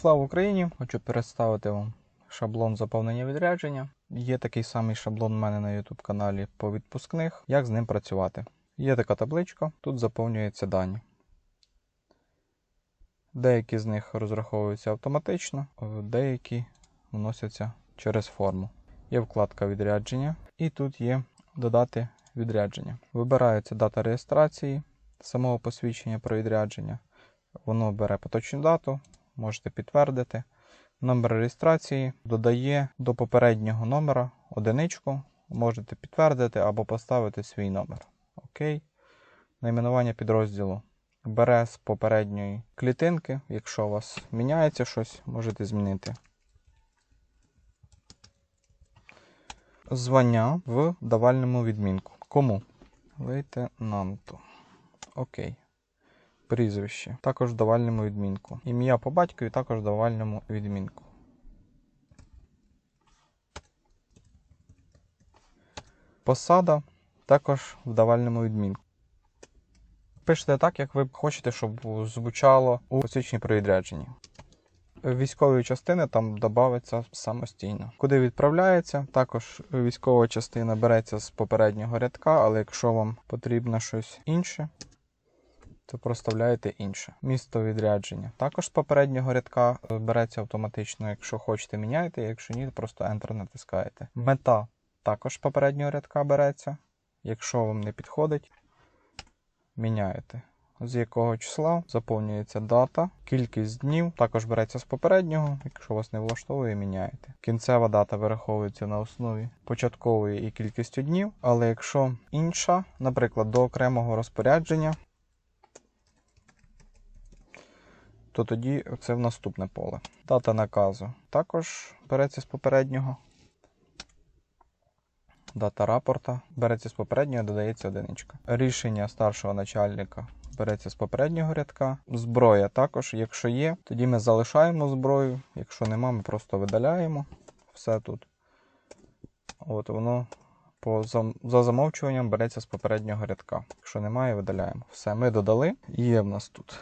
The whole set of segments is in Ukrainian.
Слава Україні! Хочу представити вам шаблон заповнення відрядження. Є такий самий шаблон у мене на YouTube каналі по відпускних. Як з ним працювати? Є така табличка, тут заповнюються дані. Деякі з них розраховуються автоматично, деякі вносяться через форму. Є вкладка відрядження, і тут є додати відрядження. Вибирається дата реєстрації самого посвідчення про відрядження. Воно бере поточну дату, можете підтвердити. Номер реєстрації додає до попереднього номера одиничку. Можете підтвердити або поставити свій номер. Окей. Найменування підрозділу бере з попередньої клітинки. Якщо у вас міняється щось, можете змінити. Звання в давальному відмінку. Кому? Лейтенанту. Окей. Прізвище. Також в давальному відмінку. Ім'я по батькові також в давальному відмінку. Посада також в давальному відмінку. Пишете так, як ви хочете, щоб звучало у посвідченні про відрядженні. Військової частини там додається самостійно. Куди відправляється, також військова частина береться з попереднього рядка, але якщо вам потрібно щось інше, то проставляєте інше. Місто відрядження. Також з попереднього рядка береться автоматично. Якщо хочете, міняєте, якщо ні, то просто Enter натискаєте. Мета також з попереднього рядка береться. Якщо вам не підходить, міняєте. З якого числа заповнюється дата, кількість днів, також береться з попереднього, якщо вас не влаштовує, міняєте. Кінцева дата вираховується на основі початкової і кількістю днів, але якщо інша, наприклад, до окремого розпорядження, то тоді це в наступне поле. Дата наказу також береться з попереднього. Дата рапорта береться з попереднього, додається одиничка. Рішення старшого начальника береться з попереднього рядка. Зброя також, якщо є, тоді ми залишаємо зброю. Якщо нема, ми просто видаляємо все тут. От воно по, за, за замовчуванням береться з попереднього рядка. Якщо немає, видаляємо. Все, ми додали. Є в нас тут.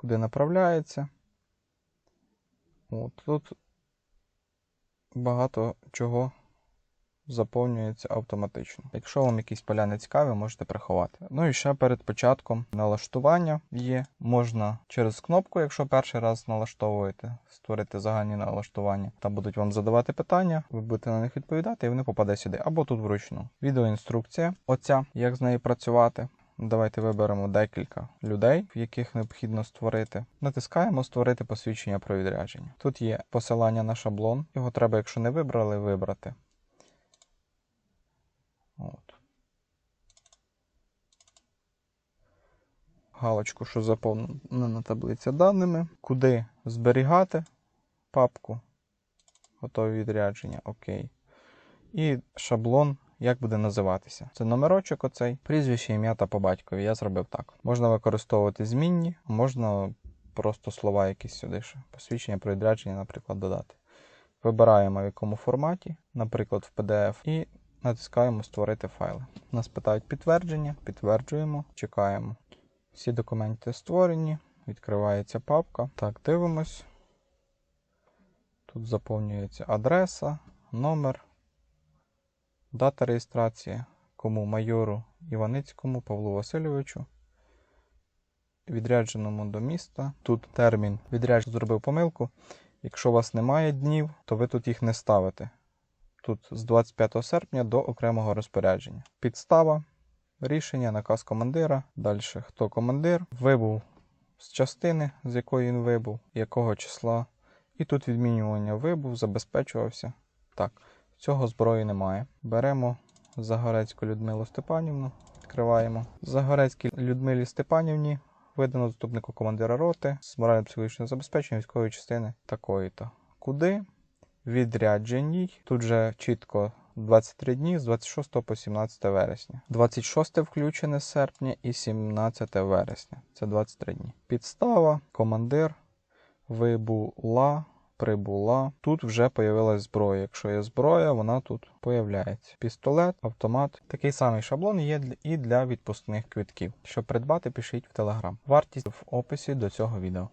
Куди направляється. От тут багато чого заповнюється автоматично. Якщо вам якісь поля не цікаві, можете приховати. Ну і ще перед початком налаштування є. Можна через кнопку, якщо перший раз налаштовуєте, створити загальні налаштування. Там будуть вам задавати питання, ви будете на них відповідати, і вони попадуть сюди. Або тут вручну. Відеоінструкція, оця, як з нею працювати. Давайте виберемо декілька людей, яких необхідно створити. Натискаємо Створити посвідчення про відрядження. Тут є посилання на шаблон. Його треба, якщо не вибрали, вибрати. От. Галочку, що заповнена таблиця даними. Куди зберігати папку. Готові відрядження. Окей. І шаблон як буде називатися. Це номерочок оцей, прізвище, ім'я та по батькові. Я зробив так. Можна використовувати змінні, можна просто слова якісь сюди ще. Посвідчення про відрядження, наприклад, додати. Вибираємо в якому форматі, наприклад, в PDF, і натискаємо Створити файли. Нас питають підтвердження, підтверджуємо, чекаємо. Всі документи створені, відкривається папка. Так, дивимось. Тут заповнюється адреса, номер. Дата реєстрації кому майору Іваницькому Павлу Васильовичу. Відрядженому до міста. Тут термін відрядження зробив помилку. Якщо у вас немає днів, то ви тут їх не ставите. Тут з 25 серпня до окремого розпорядження. Підстава, рішення, наказ командира. Далі хто командир, вибув з частини, з якої він вибув, якого числа. І тут відмінювання вибув, забезпечувався. Так. Цього зброї немає. Беремо Загорецьку Людмилу Степанівну, відкриваємо. Загорецькій Людмилі Степанівні видано заступнику командира роти з морально-психологічного забезпечення військової частини такої-то. Куди? Відрядженій. Тут же чітко 23 дні з 26 по 17 вересня. 26 включене серпня і 17 вересня. Це 23 дні. Підстава, командир, вибула прибула. Тут вже появилась зброя. Якщо є зброя, вона тут появляється. Пістолет, автомат. Такий самий шаблон є і для відпускних квитків. Щоб придбати, пишіть в телеграм. Вартість в описі до цього відео.